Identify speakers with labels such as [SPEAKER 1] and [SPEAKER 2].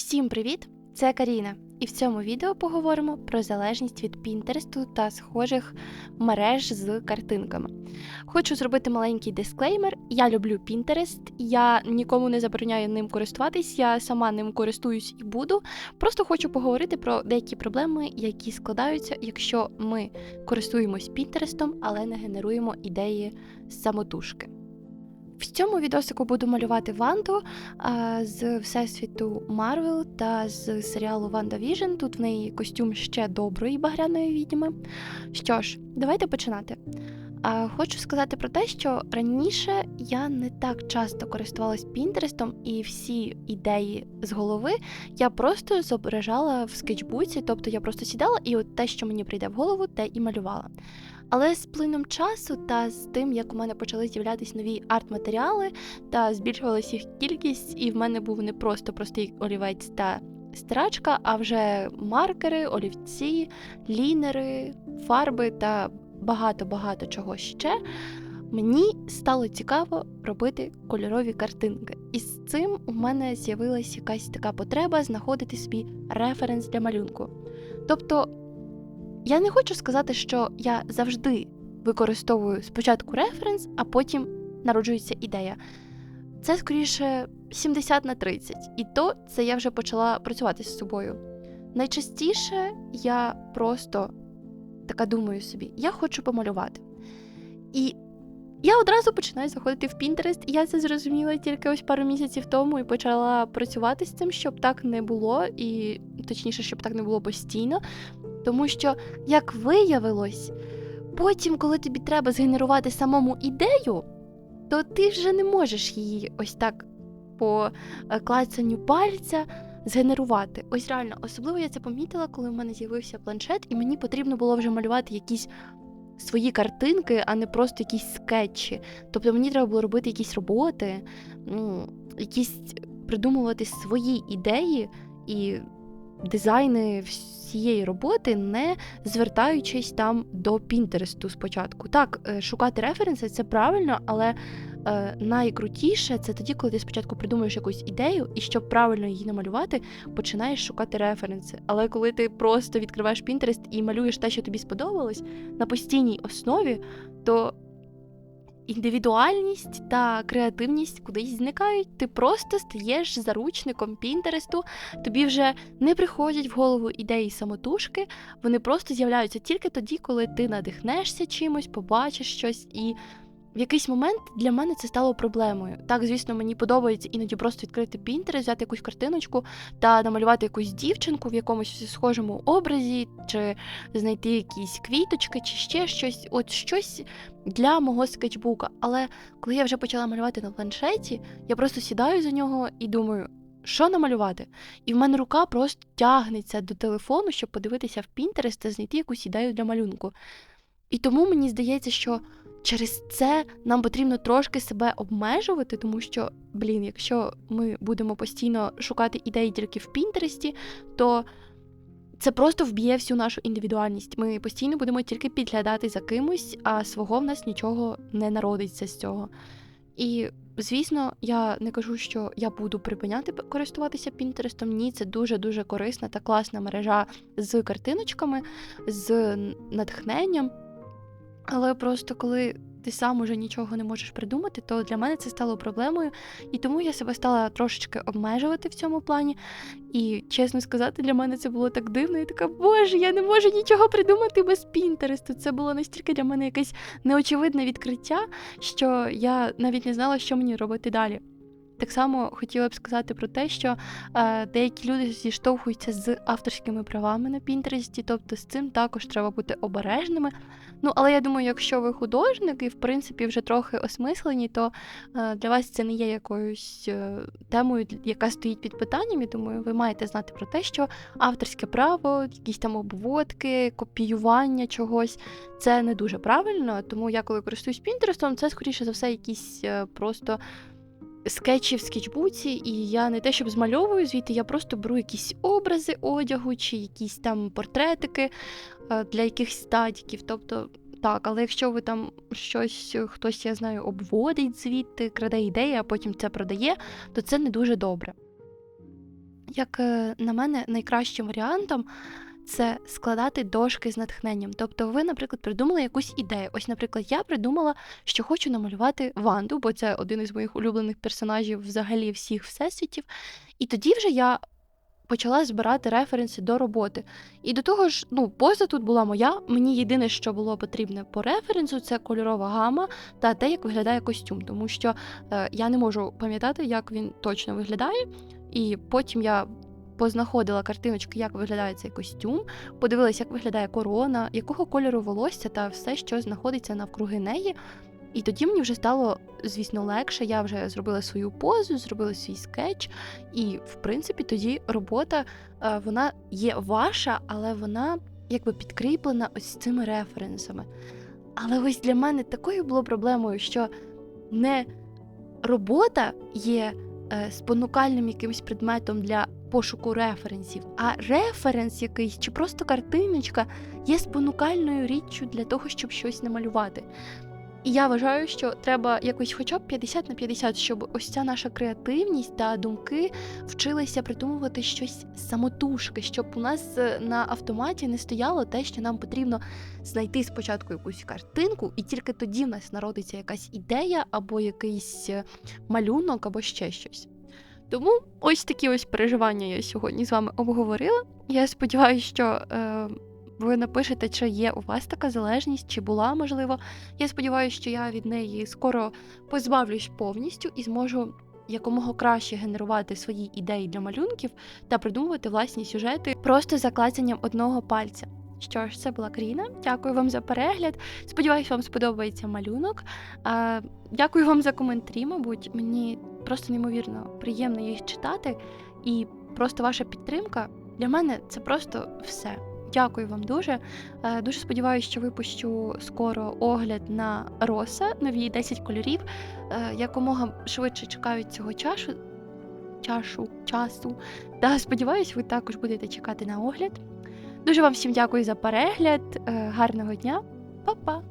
[SPEAKER 1] Всім привіт! Це Каріна, і в цьому відео поговоримо про залежність від Пінтересту та схожих мереж з картинками. Хочу зробити маленький дисклеймер. Я люблю Pinterest, я нікому не забороняю ним користуватись, я сама ним користуюсь і буду. Просто хочу поговорити про деякі проблеми, які складаються, якщо ми користуємось Пінтерестом, але не генеруємо ідеї самотужки. В цьому відосику буду малювати Ванду з всесвіту Марвел та з серіалу Ванда Віжн. Тут в неї костюм ще доброї багряної відьми. Що ж, давайте починати. Хочу сказати про те, що раніше я не так часто користувалась Пінтерестом, і всі ідеї з голови я просто зображала в скетчбуці, тобто я просто сідала і от те, що мені прийде в голову, те і малювала. Але з плином часу та з тим, як у мене почали з'являтися нові арт-матеріали та збільшувалася їх кількість, і в мене був не просто простий олівець та стирачка, а вже маркери, олівці, лінери, фарби та багато-багато чого ще. Мені стало цікаво робити кольорові картинки, і з цим у мене з'явилася якась така потреба знаходити собі референс для малюнку. Тобто я не хочу сказати, що я завжди використовую спочатку референс, а потім народжується ідея. Це скоріше 70 на 30, і то це я вже почала працювати з собою. Найчастіше я просто така думаю собі, я хочу помалювати. І я одразу починаю заходити в Pinterest, і я це зрозуміла тільки ось пару місяців тому і почала працювати з цим, щоб так не було, і точніше, щоб так не було постійно. Тому що, як виявилось, потім, коли тобі треба згенерувати самому ідею, то ти вже не можеш її ось так по е, клацанню пальця згенерувати. Ось реально, особливо я це помітила, коли в мене з'явився планшет, і мені потрібно було вже малювати якісь свої картинки, а не просто якісь скетчі. Тобто мені треба було робити якісь роботи, ну, якісь придумувати свої ідеї і дизайни всієї роботи, не звертаючись там до Пінтересту спочатку. Так, е, шукати референси це правильно, але е, найкрутіше це тоді, коли ти спочатку придумаєш якусь ідею, і щоб правильно її намалювати, починаєш шукати референси. Але коли ти просто відкриваєш Пінтерест і малюєш те, що тобі сподобалось на постійній основі, то індивідуальність та креативність кудись зникають. Ти просто стаєш заручником Пінтересту, тобі вже не приходять в голову ідеї самотужки, вони просто з'являються тільки тоді, коли ти надихнешся чимось, побачиш щось і. В якийсь момент для мене це стало проблемою. Так, звісно, мені подобається іноді просто відкрити Pinterest, взяти якусь картиночку та намалювати якусь дівчинку в якомусь схожому образі, чи знайти якісь квіточки, чи ще щось, от щось для мого скетчбука. Але коли я вже почала малювати на планшеті, я просто сідаю за нього і думаю. Що намалювати? І в мене рука просто тягнеться до телефону, щоб подивитися в Pinterest та знайти якусь ідею для малюнку. І тому мені здається, що через це нам потрібно трошки себе обмежувати, тому що, блін, якщо ми будемо постійно шукати ідеї тільки в Пінтересті, то це просто вб'є всю нашу індивідуальність. Ми постійно будемо тільки підглядати за кимось, а свого в нас нічого не народиться з цього. І, звісно, я не кажу, що я буду припиняти користуватися Пінтерестом. Ні, це дуже-дуже корисна та класна мережа з картиночками, з натхненням. Але просто коли ти сам уже нічого не можеш придумати, то для мене це стало проблемою, і тому я себе стала трошечки обмежувати в цьому плані. І чесно сказати, для мене це було так дивно. Я така, боже, я не можу нічого придумати без Пінтересту. Це було настільки для мене якесь неочевидне відкриття, що я навіть не знала, що мені робити далі. Так само хотіла б сказати про те, що е, деякі люди зіштовхуються з авторськими правами на Пінтересті, тобто з цим також треба бути обережними. Ну, але я думаю, якщо ви художник і в принципі вже трохи осмислені, то е, для вас це не є якоюсь е, темою, яка стоїть під питанням. Я думаю, ви маєте знати про те, що авторське право, якісь там обводки, копіювання чогось це не дуже правильно. Тому я, коли користуюсь Пінтерестом, це скоріше за все якісь е, просто скетчі в скетчбуці, і я не те, щоб змальовую звідти, я просто беру якісь образи одягу чи якісь там портретики е, для якихось статіків. Тобто, так, але якщо ви там щось, хтось, я знаю, обводить звідти, краде ідеї, а потім це продає, то це не дуже добре. як е, на мене, найкращим варіантом це складати дошки з натхненням. Тобто, ви, наприклад, придумали якусь ідею. Ось, наприклад, я придумала, що хочу намалювати Ванду, бо це один із моїх улюблених персонажів взагалі всіх всесвітів. І тоді вже я почала збирати референси до роботи. І до того ж, ну, поза тут була моя. Мені єдине, що було потрібне по референсу, це кольорова гама та те, як виглядає костюм. Тому що е, я не можу пам'ятати, як він точно виглядає. І потім я познаходила картиночки, як виглядає цей костюм, подивилася, як виглядає корона, якого кольору волосся та все, що знаходиться навкруги неї. І тоді мені вже стало, звісно, легше. Я вже зробила свою позу, зробила свій скетч, і в принципі тоді робота е, вона є ваша, але вона якби підкріплена ось цими референсами. Але ось для мене такою було проблемою, що не робота є е, спонукальним якимось предметом для пошуку референсів, а референс якийсь чи просто картиночка є спонукальною річчю для того, щоб щось намалювати. І я вважаю, що треба якось хоча б 50 на 50, щоб ось ця наша креативність та думки вчилися придумувати щось самотужки, щоб у нас е, на автоматі не стояло те, що нам потрібно знайти спочатку якусь картинку, і тільки тоді в нас народиться якась ідея або якийсь е, малюнок, або ще щось. Тому ось такі ось переживання я сьогодні з вами обговорила. Я сподіваюся, що е, ви напишете, чи є у вас така залежність, чи була можливо. Я сподіваюся, що я від неї скоро позбавлюсь повністю і зможу якомога краще генерувати свої ідеї для малюнків та придумувати власні сюжети просто за клацанням одного пальця. Що ж, це була Каріна. Дякую вам за перегляд. Сподіваюсь, вам сподобається малюнок. Дякую вам за коментарі, мабуть. Мені просто неймовірно приємно їх читати. І просто ваша підтримка для мене це просто все. Дякую вам дуже. Е, Дуже сподіваюся, що випущу скоро огляд на роса, нові 10 кольорів. Е, Якомога швидше чекають цього чашу, чашу, часу. Та сподіваюсь, ви також будете чекати на огляд. Дуже вам всім дякую за перегляд. Е, Гарного дня, Па-па!